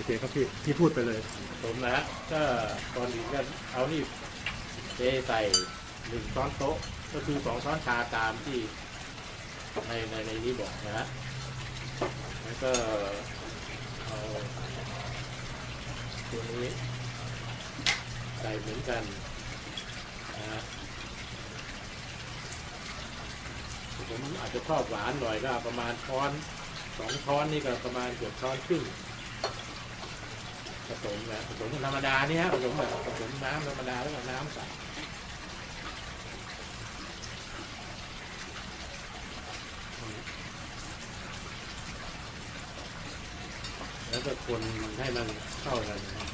โอเคครับพี่พี่พูดไปเลยผมนะก็ก่อนอื่นก็เอานี่เทใส่หนึ่งช้อนโต๊ะ ก็คือสองช้อนชาตามที่ในในในนี้บอกนะฮะแล้วก็เอาตัวนี้ใส่เหมือนกันนะฮะผมอาจจะชอบหวานหน่อยก็ประมาณช้อนสองช้อนนี่ก็ประมาณเกือบช้อนครึ่ง ผสมแบบผสมธรรมดาเนี่ฮะผสมแบบผสมน้ำธรรมดาแล้วก็น้ำใส่แล้วก็คนมันให้มันเข้ากันนะ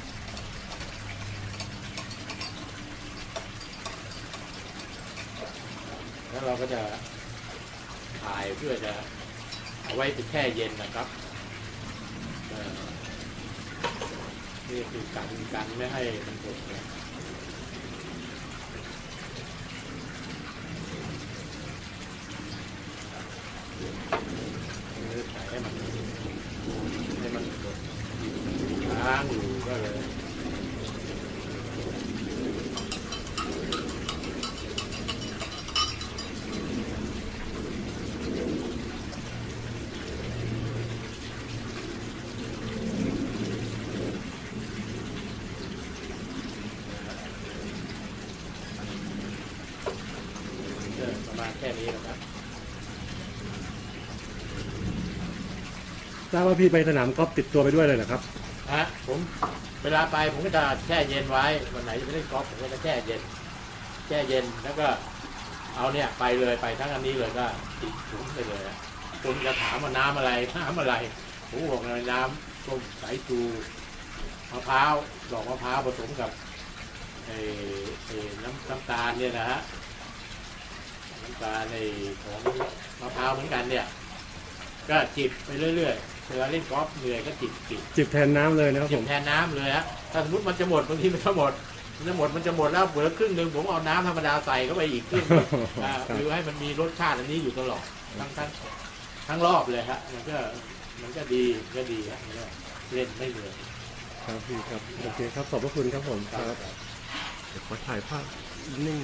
แล้วเราก็จะถ่ายเพื่อจะเอาไว้ไปแช่เย็นนะครับเอ่อ นี่คือกันกันไม่ให้มันหดนะนี่ใส่ให้มันให้มันหดค้างอยู่ก็เลย เออประมาณ แค่นี้นะครับทราบว่าพี่ไปสนามกอล์ฟติดตัวไปด้วยเลยเหรอครับ ฮะผมเวลาไปผมก็จะแช่เย็นไว้วันไหนจะไม่ได้กอล์ฟผมก็จะแช่เย็น แช่เย็นแล้วก็ เอาเนี่ยไปเลยไปทั้งอันนี้เลยก็ติดถุงไปเลยอะคนจะถามว่าน้ำอะไรน้ำอะไรผมบอกเลยน้ำส้มสายชูมะพร้าวดอกมะพร้าวผสมกับไอ้ไอ้น้ำน้ำตาลเนี่ยนะฮะ น้ำตาลในของมะพร้าวเหมือนกันเนี่ย ก็จิบไปเรื่อยๆเวลาเล่นกอล์ฟเหนื่อยก็จิบจิบจิบแทนน้ำเลยนะครับจิผบม แทนน้ำเลยฮะถ้าสมมติมันจะหมดบางทีมันจะหมดมันจะหมดมันจะหมดแล้วเหลือครึ่งหนึ่งผมเอาน้ำธรรมดาใส่เข้าไปอีกครึ่งหนึ่งอ่าครับ คือให้มันมีรสชาติอันนี้อยู่ตลอดทั้งทั้งทั้งรอบเลยฮะมันก็มันก็ดีก็ดีฮะมันก็เล่นไม่เหนื่อย ครับพี่ครับโอเคครับขอบพระคุณครับผมครับ เดี๋ยวขอถ่ายภาพนิ่ง